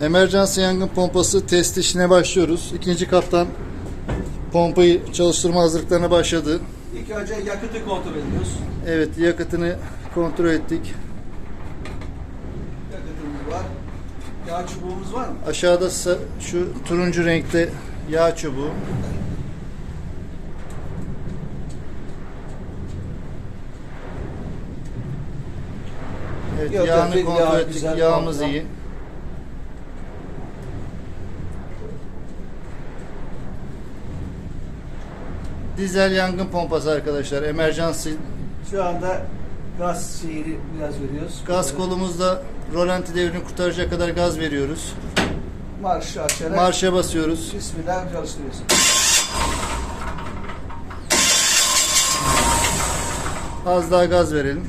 Emergency yangın pompası test işine başlıyoruz. İkinci kaptan pompayı çalıştırma hazırlıklarına başladı. İlk önce yakıtı kontrol ediyoruz. Evet yakıtını kontrol ettik. Yakıtımız var. Yağ çubuğumuz var mı? Aşağıda şu turuncu renkte yağ çubuğu. Evet Yok, yağını kontrol yağ ettik. Yağımız iyi. Dizel yangın pompası arkadaşlar. Emergency Şu anda gaz şeyini biraz veriyoruz. gaz kolumuzda rolanti devrini kurtaracak kadar gaz veriyoruz. Marş açarak Marşa basıyoruz. Bismillah çalıştırıyoruz. Az daha gaz verelim.